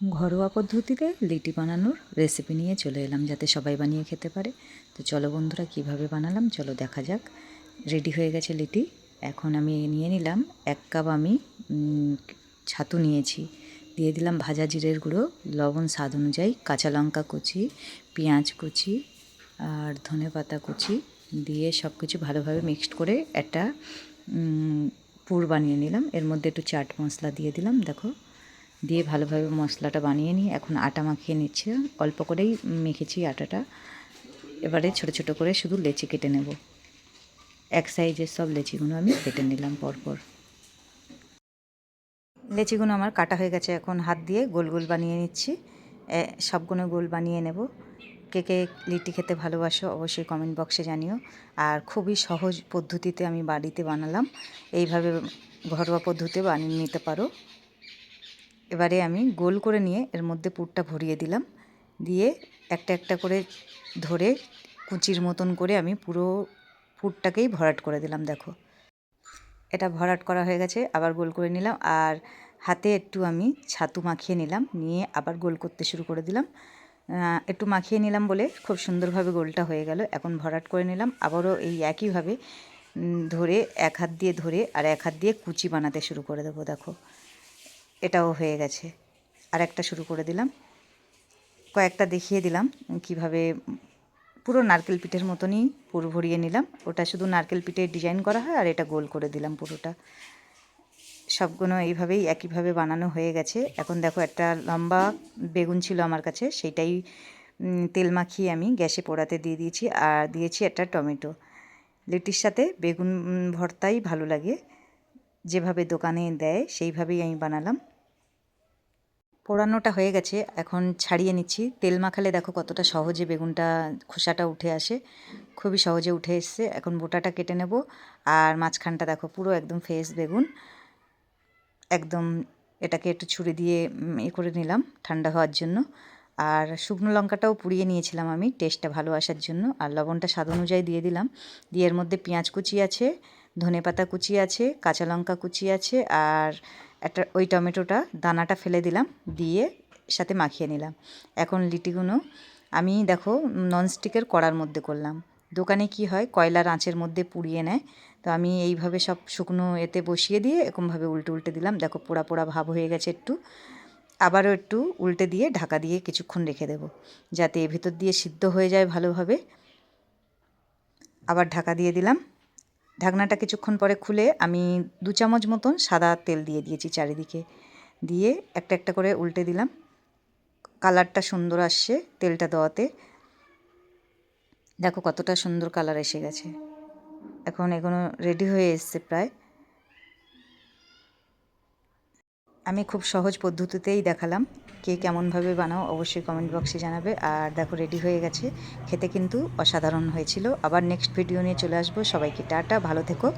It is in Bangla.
ঘরোয়া পদ্ধতিতে লিটি বানানোর রেসিপি নিয়ে চলে এলাম যাতে সবাই বানিয়ে খেতে পারে। তো চলো বন্ধুরা কীভাবে বানালাম, চলো দেখা যাক। রেডি হয়ে গেছে লিটি। এখন আমি নিয়ে নিলাম এক কাপ আমি ছাতু নিয়েছি। দিয়ে দিলাম ভাজা জিরের গুঁড়ো, লবণ স্বাদ অনুযায়ী কাঁচা লঙ্কা কুচি, পেঁয়াজ কুচি আর ধনে পাতা কুচি দিয়ে সব কিছু ভালোভাবে মিক্সড করে একটা পুর বানিয়ে নিলাম। এর মধ্যে একটু চাট মশলা দিয়ে দিলাম, দেখো। দিয়ে ভালোভাবে মশলাটা বানিয়ে নিয়ে এখন আটা মাখিয়ে নিচ্ছি। অল্প করেই মেখেছি আটাটা। এবারে ছোট ছোট করে শুধু লেচি কেটে নেব। এক সাইজের সব লেচিগুলো আমি কেটে নিলাম পরপর। লেচিগুলো আমার কাটা হয়ে গেছে। এখন হাত দিয়ে গোল গোল বানিয়ে নিচ্ছি। সবগুলো গোল বানিয়ে নেব। কে কে লিটি খেতে ভালোবাসো অবশ্যই কমেন্ট বক্সে জানিও। আর খুবই সহজ পদ্ধতিতে আমি বাড়িতে বানালাম। এইভাবে ঘরোয়া পদ্ধতিতে বানিয়ে নিতে পারো। এবারে আমি গোল করে নিয়ে এর মধ্যে পুরটা ভরিয়ে দিলাম। দিয়ে একটা একটা করে ধরে কুচির মতন করে আমি পুরো পুরটাকেই ভরাট করে দিলাম, দেখো। এটা ভরাট করা হয়ে গেছে, আবার গোল করে নিলাম। আর হাতে একটু আমি ছাতু মাখিয়ে নিলাম, নিয়ে আবার গোল করতে শুরু করে দিলাম। একটু মাখিয়ে নিলাম বলে খুব সুন্দরভাবে গোলটা হয়ে গেল, এখন ভরাট করে নিলাম। আবারও এই একইভাবে ধরে এক হাত দিয়ে ধরে আর এক হাত দিয়ে কুচি বানাতে শুরু করে দেবো, দেখো। এটাও হয়ে গেছে। আর একটা শুরু করে দিলাম। কয়েকটা দেখিয়ে দিলাম কীভাবে পুরো নারকেল পিঠের মতনই পুরো ভরিয়ে নিলাম। ওটা শুধু নারকেল পিঠে ডিজাইন করা হয় আর এটা গোল করে দিলাম পুরোটা। সবগুলো এইভাবেই একইভাবে বানানো হয়ে গেছে। এখন দেখো একটা লম্বা বেগুন ছিল আমার কাছে, সেইটাই তেল মাখিয়ে আমি গ্যাসে পোড়াতে দিয়ে দিয়েছি আর দিয়েছি একটা টমেটো। লিটির সাথে বেগুন ভর্তাই ভালো লাগে। যেভাবে দোকানে দেয় সেইভাবেই আমি বানালাম। পোড়ানোটা হয়ে গেছে, এখন ছাড়িয়ে নিচ্ছি। তেল মাখালে দেখো কতটা সহজে বেগুনটা, খোসাটা উঠে আসে। খুবই সহজে উঠে এসছে। এখন বোটাটা কেটে নেব। আর মাঝখানটা দেখো পুরো একদম ফ্রেশ বেগুন। একদম এটাকে একটু ছুরি দিয়ে এ করে নিলাম ঠান্ডা হওয়ার জন্য। আর শুকনো লঙ্কাটাও পুড়িয়ে নিয়েছিলাম আমি টেস্টটা ভালো আসার জন্য। আর লবণটা স্বাদ অনুযায়ী দিয়ে দিলাম। দিয়ে এর মধ্যে পেঁয়াজ কুচি আছে ধনে পাতা কুচি আছে, কাঁচা লঙ্কা কুচি আছে, আর একটা, ওই টমেটোটা, দানাটা ফেলে দিলাম, দিয়ে সাথে মাখিয়ে নিলাম। এখন লিটিগুলো আমি দেখো, ননস্টিকের কড়ার মধ্যে করলাম। দোকানে কি হয় কয়লার আঁচের মধ্যে পুড়িয়ে নেয়, তো আমি এইভাবে সব শুকনো এতে বসিয়ে দিয়ে এরকমভাবে উল্টে উল্টে দিলাম। দেখো, পোড়া পোড়া ভাব হয়ে গেছে একটু। আবারও একটু উল্টে দিয়ে ঢাকা দিয়ে কিছুক্ষণ রেখে দেবো, যাতে ভেতর দিয়ে সিদ্ধ হয়ে যায় ভালোভাবে। আবার ঢাকা দিয়ে দিলাম। ঢাকনাটা কিছুক্ষণ পরে খুলে আমি দু চামচ মতন সাদা তেল দিয়ে দিয়েছি চারিদিকে। দিয়ে একটা একটা করে উল্টে দিলাম। কালারটা সুন্দর আসছে তেলটা দেওয়াতে। দেখো কতটা সুন্দর কালার এসে গেছে। এখন এগুলো রেডি হয়ে এসছে প্রায়। আমি খুব সহজ পদ্ধতিতেই দেখালাম। কে কেমনভাবে বানাও অবশ্যই কমেন্ট বক্সে জানাবে। আর দেখো রেডি হয়ে গেছে। খেতে কিন্তু অসাধারণ হয়েছিল। আবার নেক্সট ভিডিও নিয়ে চলে আসব। সবাইকে টাটা, ভালো থেকো।